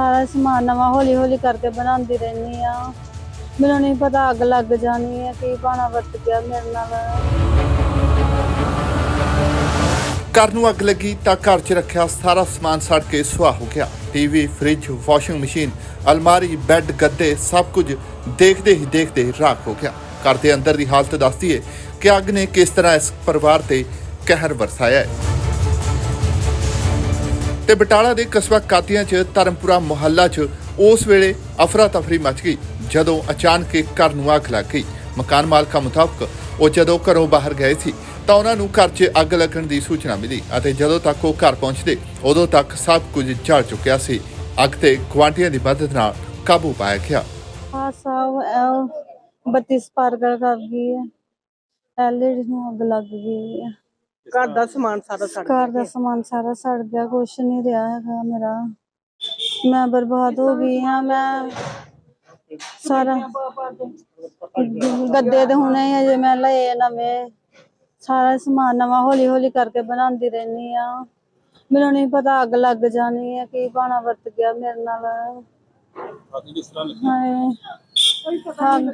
ਸਾਰਾ ਸਮਾਨ ਨਵਾਂ ਹੌਲੀ ਹੌਲੀ ਕਰਕੇ ਬਣਾਉਂਦੀ ਰਹਿੰਦੀ ਆ। ਮੈਨੂੰ ਨਹੀਂ ਪਤਾ ਅੱਗ ਲੱਗ ਜਾਣੀ ਹੈ ਕੀ ਬਾਣਾ ਵਰਤ ਗਿਆ ਮੇਰੇ ਨਾਲ। ਘਰ ਨੂੰ ਅੱਗ ਲੱਗੀ ਤਾਂ ਘਰ 'ਚ ਰੱਖਿਆ ਸਾਰਾ ਸਮਾਨ ਸੜ ਕੇ ਸੁਆਹ ਹੋ ਗਿਆ। ਟੀਵੀ ਫ੍ਰਿਜ ਵਾਸ਼ਿੰਗ ਮਸ਼ੀਨ ਅਲਮਾਰੀ ਬੈੱਡ ਗੱਦੇ ਸਭ ਕੁਝ ਦੇਖਦੇ ਹੀ ਦੇਖਦੇ ਰਾਖ ਹੋ ਗਿਆ। ਘਰ ਦੇ ਅੰਦਰ ਦੀ ਹਾਲਤ ਦੱਸਦੀ ਹੈ ਕਿ ਅੱਗ ਨੇ ਕਿਸ ਤਰ੍ਹਾਂ ਇਸ ਪਰਿਵਾਰ ਤੇ ਕਹਿਰ ਵਰਸਾਇਆ ਹੈ ਤੇ ਬਟਾਲਾ ਦੇ ਕਸਬਾ ਕਾਤੀਆਂ 'ਚ ਧਰਮਪੁਰਾ ਮੁਹੱਲਾ 'ਚ ਉਸ ਵੇਲੇ ਅਫਰਾ ਤਫਰੀ ਮਚ ਗਈ, ਜਦੋਂ ਅਚਾਨਕ ਇੱਕ ਘਰ ਨੂੰ ਅੱਗ ਲੱਗ ਗਈ। ਮਕਾਨ ਮਾਲਕਾਂ ਮੁਤਾਬਕ ਉਹ ਜਦੋਂ ਘਰੋਂ ਬਾਹਰ ਗਏ ਸੀ, ਤਾਂ ਉਹਨਾਂ ਨੂੰ ਘਰ 'ਚ ਅੱਗ ਲੱਗਣ ਦੀ ਸੂਚਨਾ ਮਿਲੀ ਅਤੇ ਜਦੋਂ ਤੱਕ ਉਹ ਘਰ ਪਹੁੰਚਦੇ, ਉਦੋਂ ਤੱਕ ਸਭ ਕੁਝ ਜਲ ਚੁੱਕਿਆ ਸੀ। ਅੱਗ ਤੇ ਗੁਆਂਢੀਆਂ ਦੀ ਮਦਦ ਨਾਲ ਕਾਬੂ ਪਾਇਆ ਗਿਆ। ਆ ਸਭ ਬੱਤੀ ਸਪਾਰਕਲ ਕਰ ਗਈ ਹੈ। ਐਲਈਡੀ ਨੂੰ ਅੱਗ ਲੱਗ ਗਈ ਹੈ। ਘਰ ਦਾ ਸਮਾਨ ਸਾਰਾ ਸੜ ਘਰ ਦਾ ਸਮਾਨ ਸਾਰਾ ਸੜ ਗਿਆ ਕੁਛ ਨਹੀਂ ਰਿਹਾ ਹੈਗਾ ਮੇਰਾ। ਮੈਂ ਬਰਬਾਦ ਹੋ ਗਈ ਹਾਂ ਮੈਂ ਸਾਰਾ ਗੱਦੇ ਤੇ ਹੁਣੇ ਹੀ ਅਜੇ ਮੈਂ ਲਏ ਨਵੇਂ। ਸਾਰਾ ਸਮਾਨ ਨਵਾਂ ਹੌਲੀ ਹੌਲੀ ਕਰਕੇ ਬਣਾਉਂਦੀ ਰਹਿੰਦੀ ਆ। ਮੈਨੂੰ ਨਹੀਂ ਪਤਾ ਅੱਗ ਲੱਗ ਜਾਣੀ ਹੈ ਕੀ ਬਾਣਾ ਵਰਤ ਗਿਆ ਮੇਰੇ ਨਾਲ। ਹਾਏ ਅੱਗ-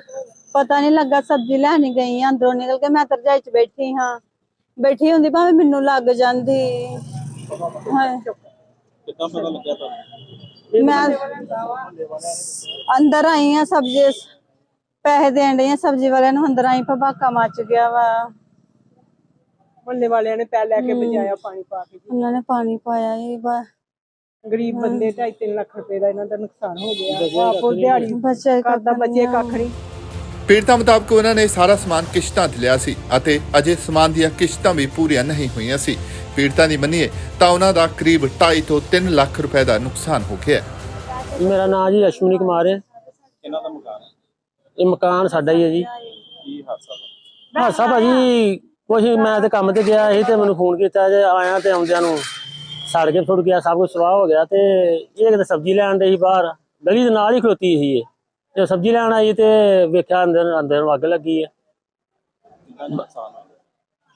ਪਤਾ ਨਹੀਂ ਲੱਗਾ ਸਬਜ਼ੀ ਲੈਣੀ ਗਈ ਆ ਅੰਦਰੋਂ ਨਿਕਲ ਕੇ ਮੈਂ ਤਰਜਾਈ ਚ ਬੈਠੀ ਹਾਂ। ਬੈਠੀ ਹੁੰਦੀ ਭਾਵੇਂ ਮੈਨੂੰ ਲੱਗ ਜਾਂਦੀ। ਹਾਏ ਕਿੱਦਾਂ ਪਤਾ ਲੱਗਿਆ ਤੁਹਾਨੂੰ? ਮੈਂ ਅੰਦਰ ਆਈ ਆ ਸਬਜ਼ੀ ਪੈਸੇ ਦੇਣ ਡਈ ਆ ਸਬਜ਼ੀ ਵਾਲਿਆਂ ਨੂੰ ਅੰਦਰ ਆਈ ਭਬਾਕਾ ਮਚ ਗਿਆ ਵਾ। ਮੁਹੱਲੇ ਵਾਲਿਆਂ ਨੇ ਪੈ ਲੈ ਕੇ ਬਚਾਇਆ ਪਾਣੀ ਪਾ ਕੇ। ਉਹਨਾਂ ਨੇ ਪਾਣੀ ਪਾਇਆ ਇਹ ਵਾ। ਗਰੀਬ ਬੰਦੇ 2.5 ਲੱਖ ਰੁਪਏ ਦਾ ਇਹਨਾਂ ਦਾ ਨੁਕਸਾਨ ਹੋ ਗਿਆ। ਆਪੋ ਦਿਹਾੜੀ ਬੱਚੇ ਘਰ ਦਾ ਬੱਚੇ ਕੱਖ ਨਹੀਂ। ਪੀੜਤਾਂ ਮੁਤਾਬਕ ਉਹਨਾਂ ਨੇ ਸਾਰਾ ਸਮਾਨ ਕਿਸ਼ਤਾਂ ਤੇ ਲਿਆ ਸੀ ਅਤੇ ਅਜੇ ਸਮਾਨ ਦੀਆਂ ਕਿਸ਼ਤਾਂ ਵੀ ਪੂਰੀਆਂ ਨਹੀਂ ਹੋਈਆਂ ਸੀ। ਪੀੜਤਾਂ ਦੀ ਮੰਨੀਏ ਤਾਂ ਉਹਨਾਂ ਦਾ ਕਰੀਬ 2.5 ਤੋਂ 3 ਲੱਖ ਰੁਪਏ ਦਾ ਨੁਕਸਾਨ ਹੋ ਗਿਆ। ਮੇਰਾ ਨਾਮ ਜੀ ਅਸ਼ਵਨੀ ਕੁਮਾਰ ਹੈ। ਕਿਹਨਾਂ ਦਾ ਮਕਾਨ ਹੈ? ਇਹ ਮਕਾਨ ਸਾਡਾ ਹੀ ਹੈ ਜੀ। ਕੀ ਹਾਦਸਾ ਹਾਸਾ ਭਾਜੀ ਕੁਛ ਮੈਂ ਤੇ ਕੰਮ ਤੇ ਗਿਆ ਸੀ ਤੇ ਮੈਨੂੰ ਫੋਨ ਕੀਤਾ ਜੇ ਆਇਆ ਤੇ ਆਉਂਦਿਆਂ ਨੂੰ। ਸੜ ਕੇ ਫੁੱਟ ਗਿਆ ਸਭ ਕੁਝ ਸਵਾਹ ਹੋ ਗਿਆ ਤੇ ਇਹ ਕਿਤੇ ਸਬਜ਼ੀ ਲੈਣ ਦੇ ਸੀ ਬਾਹਰ। ਗਲੀ ਦੇ ਨਾਲ ਹੀ ਖਲੋਤੀ ਸੀ ਇਹ। ਤੇ ਸਬਜ਼ੀ ਲੈਣ ਆਈ ਤੇ ਵੇਖਿਆ ਅੰਦਰ ਅੰਦਰ ਨੂੰ ਅੱਗ ਲੱਗੀ ਹੈ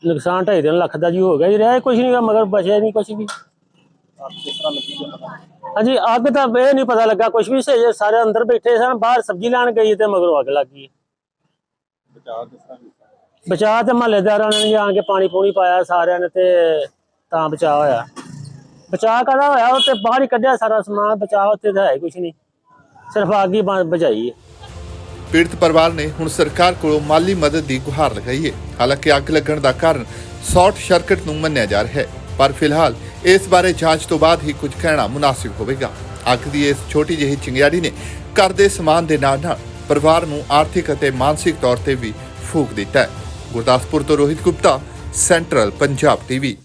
ਨੁਕਸਾਨ ਢਾਈ ਤਿੰਨ ਲੱਖ ਦਾ ਜੀ ਹੋ ਗਿਆ ਜੀ, ਰਿਹਾ ਕੁਝ ਨਹੀਂ ਮਗਰ ਬਚਿਆ ਨਹੀਂ ਕੁਝ ਵੀ। ਹਾਂਜੀ, ਅੱਗ ਤਾਂ ਇਹ ਨਹੀਂ ਪਤਾ ਲੱਗਾ ਕੁਝ ਵੀ, ਸਹੀ ਸਾਰੇ ਅੰਦਰ ਬੈਠੇ ਸਨ, ਬਾਹਰ ਸਬਜ਼ੀ ਲੈਣ ਗਈ ਤੇ ਮਗਰੋਂ ਅੱਗ ਲੱਗ ਗਈ। ਬਚਾਅ ਤੇ ਮਹੱਲੇਦਾਰਾਂ ਨੇ ਆ ਕੇ ਪਾਣੀ ਪੂਣੀ ਪਾਇਆ ਸਾਰਿਆਂ ਨੇ ਤੇ ਤਾਂ ਬਚਾਅ ਹੋਇਆ। ਬਚਾਅ ਕਦਾ ਹੋਇਆ? ਉਹ ਤੇ ਬਾਹਰ ਹੀ ਕੱਢਿਆ ਸਾਰਾ ਸਮਾਨ, ਬਚਾਅ ਉੱਤੇ ਤਾਂ ਹੈ ਕੁਝ ਨਹੀਂ ਸਿਰਫ ਅੱਗ ਹੀ ਬ- ਬੁਝਾਈ ਹੈ। ਪੀੜਤ ਪਰਿਵਾਰ ਨੇ ਹੁਣ ਸਰਕਾਰ ਕੋਲੋਂ ਮਾਲੀ ਮਦਦ ਦੀ ਗੁਹਾਰ ਲਗਾਈ ਹੈ। ਹਾਲਾਂਕਿ ਅੱਗ ਲੱਗਣ ਦਾ ਕਾਰਨ ਸ਼ਾਰਟ ਸਰਕਟ ਨੂੰ ਮੰਨਿਆ ਜਾ ਰਿਹਾ ਹੈ। ਪਰ ਫਿਲਹਾਲ ਇਸ ਬਾਰੇ ਜਾਂਚ ਤੋਂ ਬਾਅਦ ਹੀ ਕੁਝ ਕਹਿਣਾ ਮੁਨਾਸਿਬ ਹੋਵੇਗਾ। ਅੱਗ ਦੀ ਇਸ ਛੋਟੀ ਜਿਹੀ ਚਿੰਗਿਆੜੀ ਨੇ ਘਰ ਦੇ ਸਮਾਨ ਦੇ ਨਾਲ ਨਾਲ ਪਰਿਵਾਰ ਨੂੰ ਆਰਥਿਕ ਅਤੇ ਮਾਨਸਿਕ ਤੌਰ ਤੇ ਵੀ ਫੂਕ ਦਿੱਤਾ ਹੈ। ਗੁਰਦਾਸਪੁਰ ਤੋਂ ਰੋਹਿਤ ਗੁਪਤਾ, ਸੈਂਟਰਲ ਪੰਜਾਬ ਟੀਵੀ।